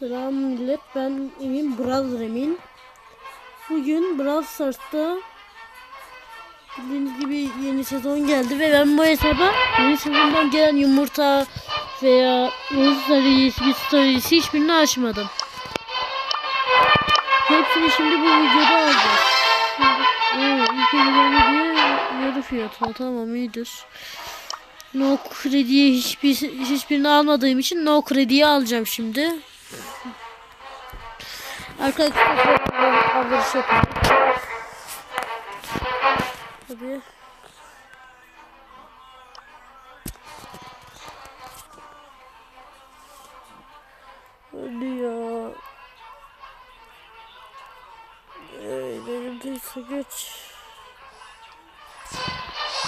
Selam millet ben Emin Brother Emin. Bugün Brawl Stars'ta bildiğiniz gibi yeni sezon geldi ve ben bu hesaba yeni sezondan gelen yumurta veya bir Stories hiçbirini açmadım. Hepsini şimdi bu videoda alacağız. Oo, ilk videoda diye yarı fiyat. Ha, tamam iyidir. No krediye hiçbir hiçbirini almadığım için no krediye alacağım şimdi. Arkadaşlar alışveriş yapalım. Tabii. Hadi ya. Benim değilse geç.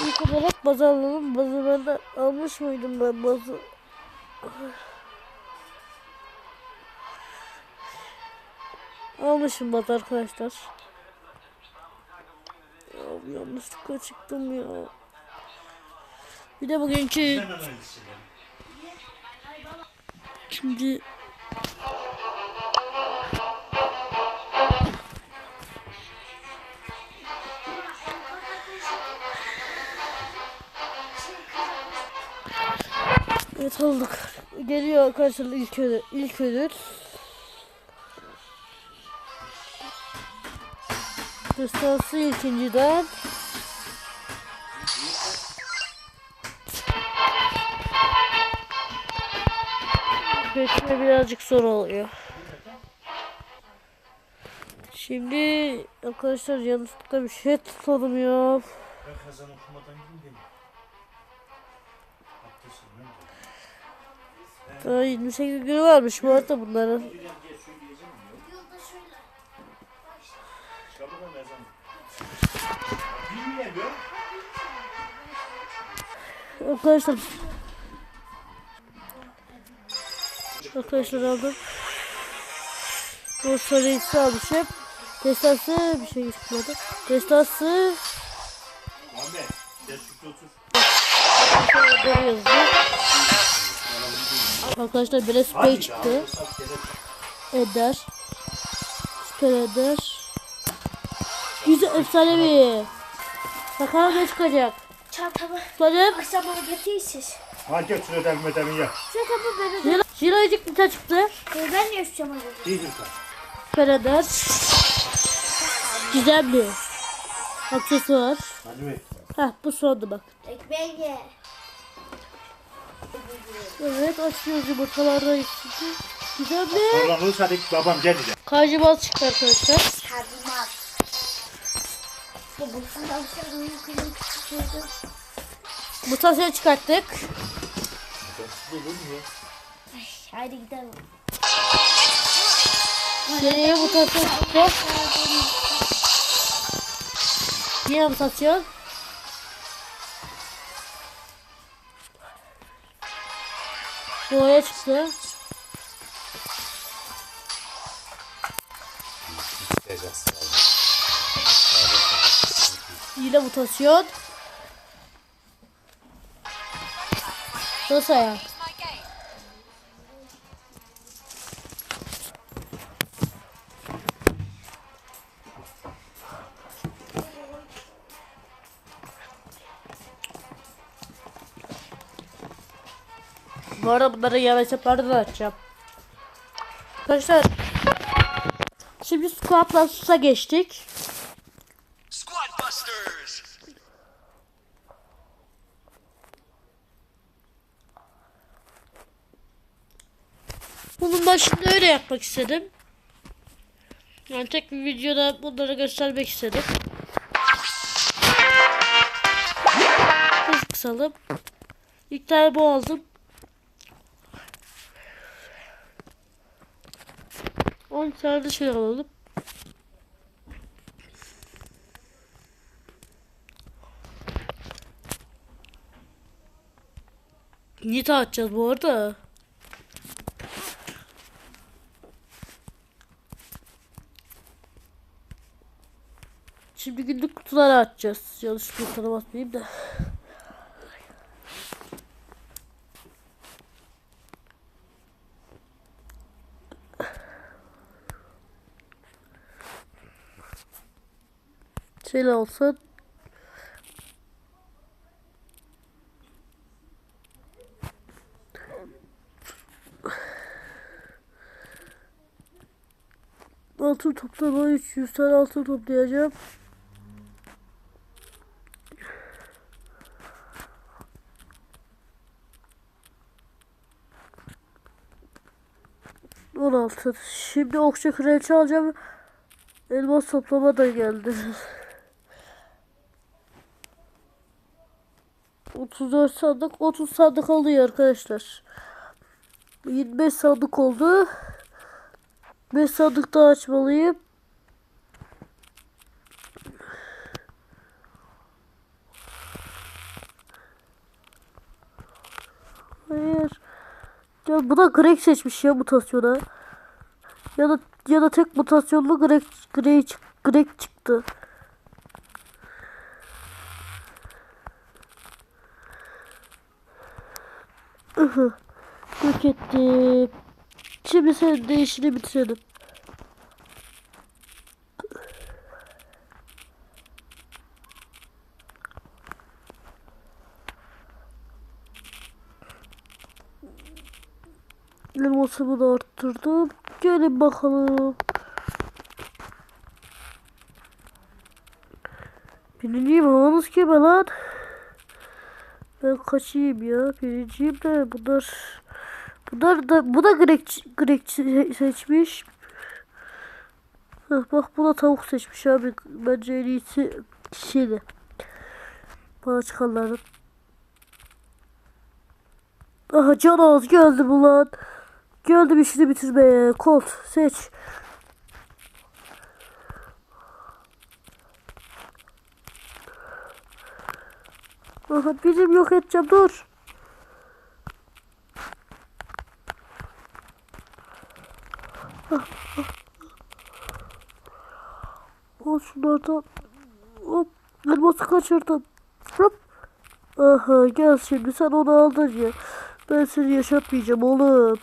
İlk olarak bazı alalım. Bazı ben de almış mıydım ben bazı? Almışım bazı arkadaşlar. Ya yanlışlıkla çıktım ya. Bir de bugünkü şimdi Evet aldık. Geliyor arkadaşlar ilk ödül. İlk ödül. Destansı ikinciden. Geçme birazcık zor oluyor. Şimdi arkadaşlar yanlışlıkla bir şey tutalım ya. Ben kazan okumadan? Daha 28 günü varmış bu arada bunların. Arkadaşlar Arkadaşlar aldım. O sarıyısı almışım. Destası bir şey çıkmadı. Destası Ahmet gel şurada otur. Arkadaşlar böyle spray çıktı. Eder. Süper Eder. Güzel efsanevi. Bakalım ne çıkacak. Çantamı Tutalım. akşam bana getirsiz. Ha götür ödevimi ödevimi yap. Çantamı böyle de. Jiraycık bir çıktı. Ben ne yapacağım acaba? İyidir kal. Süper Eder. Güzel bir aksesuar. Hadi be. Heh bu sondu bak. Ekmeği ye. Evet açıyoruz yumurtalarda içinde. Güzel bir olursa hadi babam gelecek. kaycıbaz çıktı arkadaşlar. Sarılmaz. Bu bu sandalyenin kıyım çıkıyordu. Mutasyon çıkarttık. Haydi gidelim. Geriye mutasyon çıktı. Yine mutasyon. Boğaya çıktı. Yine mutasyon. Nasıl ayak? Bu arada bunları yan hesaplarda da açacağım. Arkadaşlar Şimdi Squad Plus'a geçtik. Yapmak istedim. Yani tek bir videoda bunları göstermek istedim. Hız kısalım. İlk tane bu aldım. 10 tane şey alalım. Nita açacağız bu arada. Şimdi günlük kutuları açacağız. Yanlış bir tane basmayayım da. Şöyle olsun. Altın toplama 300 tane altın toplayacağım. On altı. Şimdi okçu kraliçe alacağım. Elmas toplama da geldi. 34 sandık 30 sandık oluyor arkadaşlar. 25 sandık oldu. 5 sandık daha açmalıyım. Hayır. Ya bu da Greg seçmiş ya mutasyona. Ya da ya da tek mutasyonlu Greg Greg, Greg çıktı. Yok ettim. Şimdi sen de işini bitirelim. Elmasımı da arttırdım. Gelin bakalım. Birinciyim havanız kime lan? Ben kaçayım ya. Birinciyim de bunlar bunlar da bu da Greg se- seçmiş. Heh, bak bu da tavuk seçmiş abi. Bence en iyisi şeydi. Bana çıkanların. Aha can ağız geldi bu lan. Geldim işini bitirmeye. Colt seç. Aha bizim yok edeceğim dur. Al şunlardan. Hop. Elması kaçırdım. Hop. Aha gel şimdi sen onu aldın ya. Ben seni yaşatmayacağım oğlum.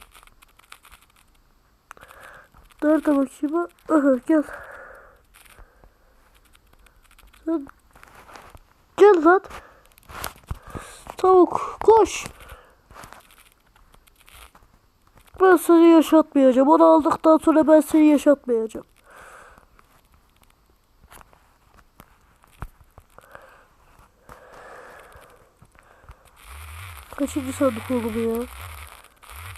Nerede bakayım? ha? Aha gel. Sen... Gel lan. Tavuk koş. Ben seni yaşatmayacağım. Onu aldıktan sonra ben seni yaşatmayacağım. Kaçıncı sandık oldu bu ya?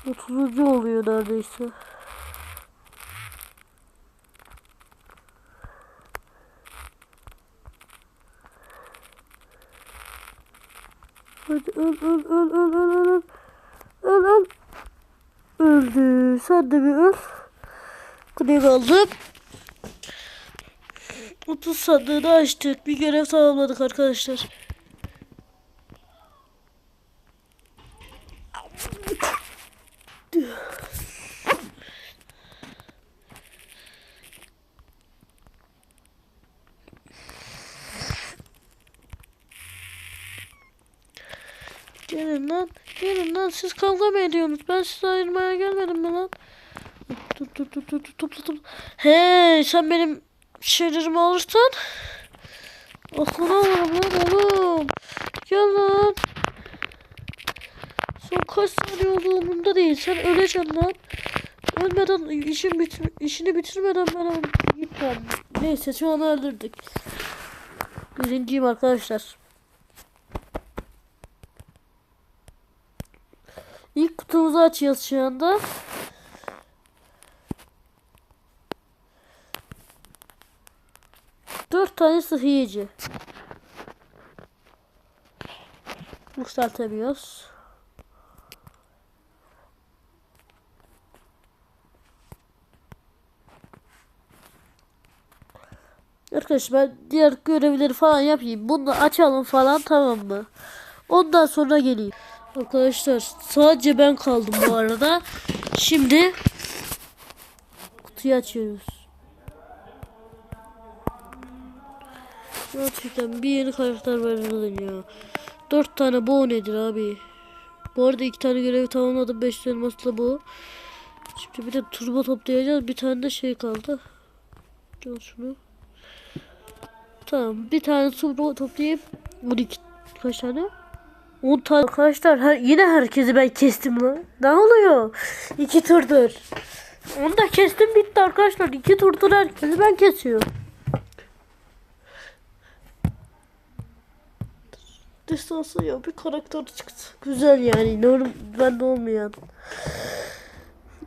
30. oluyor neredeyse. Hadi öl öl öl öl öl öl öl. Öl öl. Öldü. Sen de bir öl. Kuleyi aldım. 30 sandığını açtık. Bir görev tamamladık arkadaşlar. Gelin lan. Gelin lan. Siz kavga mı ediyorsunuz? Ben sizi ayırmaya gelmedim mi lan? Dur dur dur dur dur topla topla. Hey sen benim şeylerimi alırsan aklını alırım lan oğlum. Gel lan. Son kaç saniye olduğu umurumda değil. Sen öleceksin lan. Ölmeden işin bitir işini bitirmeden ben gitmem. Neyse şu an öldürdük. Birinciyim arkadaşlar. İlk kutumuzu açıyoruz şu anda. Dört tane sıhhiyeci. Yükseltebiliyoruz. Arkadaşlar ben diğer görevleri falan yapayım. Bunu açalım falan tamam mı? Ondan sonra geleyim. Arkadaşlar sadece ben kaldım bu arada. Şimdi kutuyu açıyoruz. Gerçekten bir yeni karakter verildi ya. Dört tane bu nedir abi? Bu arada iki tane görevi tamamladım. Beş elmasla bu. Şimdi bir de turbo toplayacağız. Bir tane de şey kaldı. Gel şunu. Tamam bir tane su toplayayım. 12 kaç tane? 10 tane. Arkadaşlar her, yine herkesi ben kestim lan. Ne oluyor? 2 turdur. Onu da kestim bitti arkadaşlar. 2 turdur herkesi ben kesiyorum. Destansı ya bir karakter çıktı. Güzel yani. Norm, bende olmayan.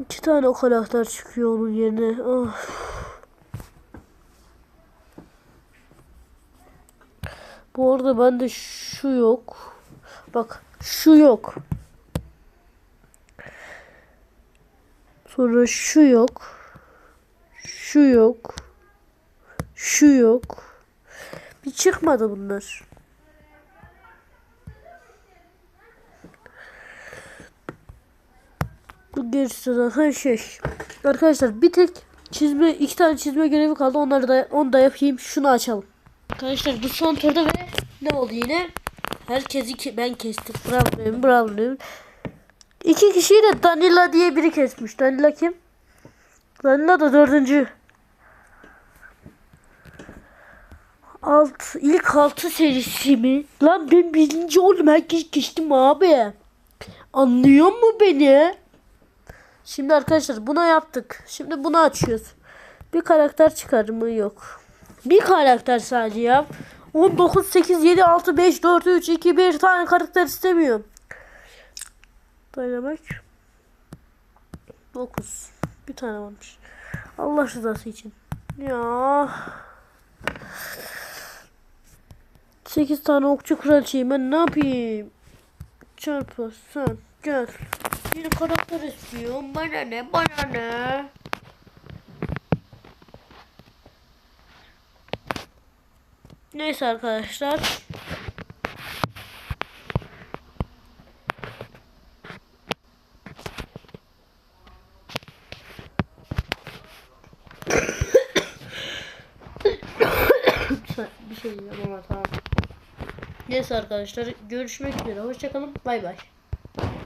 İki tane o karakter çıkıyor onun yerine. Oh. Bu arada bende şu yok. Bak şu yok. Sonra şu yok. Şu yok. Şu yok. Bir çıkmadı bunlar. Bu gerisi zaten şey. Arkadaşlar bir tek çizme iki tane çizme görevi kaldı. Onları da onu da yapayım. Şunu açalım. Arkadaşlar bu son turda ve ne oldu yine? Herkesi ki ben kestim. Bravo bravo. İki kişiyi de Danila diye biri kesmiş. Danila kim? Danila da dördüncü. Alt, ilk altı serisi mi? Lan ben birinci oldum. Herkes geçtim abi. Anlıyor mu beni? Şimdi arkadaşlar buna yaptık. Şimdi bunu açıyoruz. Bir karakter çıkar mı? Yok. Bir karakter sadece ya. 19, 8, 7, 6, 5, 4, 3, 2, 1 tane karakter istemiyorum. Dynamite. 9. Bir tane varmış. Allah rızası için. Ya. 8 tane okçu kraliçeyim ben ne yapayım? Çarpı sen gel. Bir karakter istiyorum. Bana ne bana ne? Neyse arkadaşlar. bir şey ama tamam. Neyse arkadaşlar görüşmek üzere. Hoşçakalın. Bay bay.